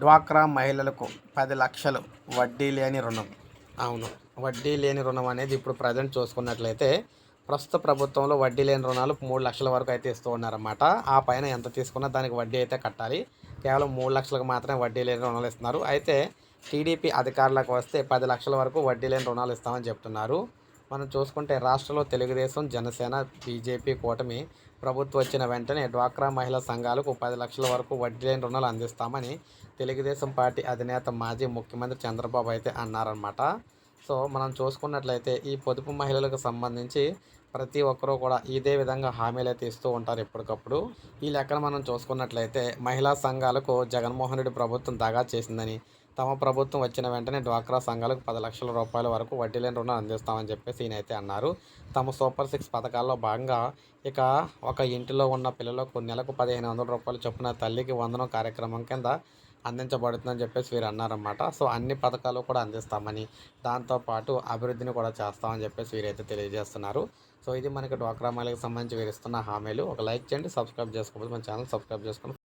డ్వాక్రా మహిళలకు పది లక్షలు వడ్డీ లేని రుణం. అవును. వడ్డీ లేని రుణం అనేది ఇప్పుడు ప్రజెంట్ చూసుకున్నట్లయితే ప్రస్తుత ప్రభుత్వంలో వడ్డీ లేని రుణాలు మూడు లక్షల వరకు అయితే ఇస్తూ ఉన్నారన్నమాట. ఆ పైన ఎంత తీసుకున్నా దానికి వడ్డీ అయితే కట్టాలి. కేవలం మూడు లక్షలకు మాత్రమే వడ్డీ లేని రుణాలు ఇస్తున్నారు. అయితే టీడీపీ అధికారులకు వస్తే పది లక్షల వరకు వడ్డీ లేని రుణాలు ఇస్తామని చెప్తున్నారు. మనం చూసుకుంటే రాష్ట్రంలో తెలుగుదేశం జనసేన బీజేపీ కూటమి ప్రభుత్వం వచ్చిన వెంటనే డ్వాక్రా మహిళా సంఘాలకు పది లక్షల వరకు వడ్డీ లేని రుణాలు అందిస్తామని తెలుగుదేశం పార్టీ అధినేత మాజీ ముఖ్యమంత్రి చంద్రబాబు అయితే అన్నారనమాట సో మనం చూసుకున్నట్లయితే ఈ పొదుపు మహిళలకు సంబంధించి ప్రతి ఒక్కరూ కూడా ఇదే విధంగా హామీలు అయితే ఇస్తూ ఉంటారు ఎప్పటికప్పుడు. ఈ లెక్కన మనం చూసుకున్నట్లయితే మహిళా సంఘాలకు జగన్మోహన్ రెడ్డి ప్రభుత్వం దగా చేసిందని తమ ప్రభుత్వం వచ్చిన వెంటనే డ్వాక్రా సంఘాలకు పది లక్షల రూపాయల వరకు వడ్డీ లేని రుణం అందిస్తామని చెప్పేసి ఈయన అయితే అన్నారు. తమ సూపర్ సిక్స్ పథకాల్లో భాగంగా ఇక ఒక ఇంటిలో ఉన్న పిల్లలకు నెలకు పదిహేను వందల రూపాయలు చొప్పున తల్లికి వందనం కార్యక్రమం కింద అందించబడుతుందని చెప్పేసి వీరు అన్నారన్నమాట. సో అన్ని పథకాలు కూడా అందిస్తామని దాంతోపాటు అభివృద్ధిని కూడా చేస్తామని చెప్పేసి వీరైతే తెలియజేస్తున్నారు. సో ఇది మనకి డ్వాక్రా మహిళకి సంబంధించి వీరిస్తున్న హామీలు. ఒక లైక్ చేయండి సబ్స్క్రైబ్ చేసుకోకపోతే మన ఛానల్ సబ్స్క్రైబ్ చేసుకోండి.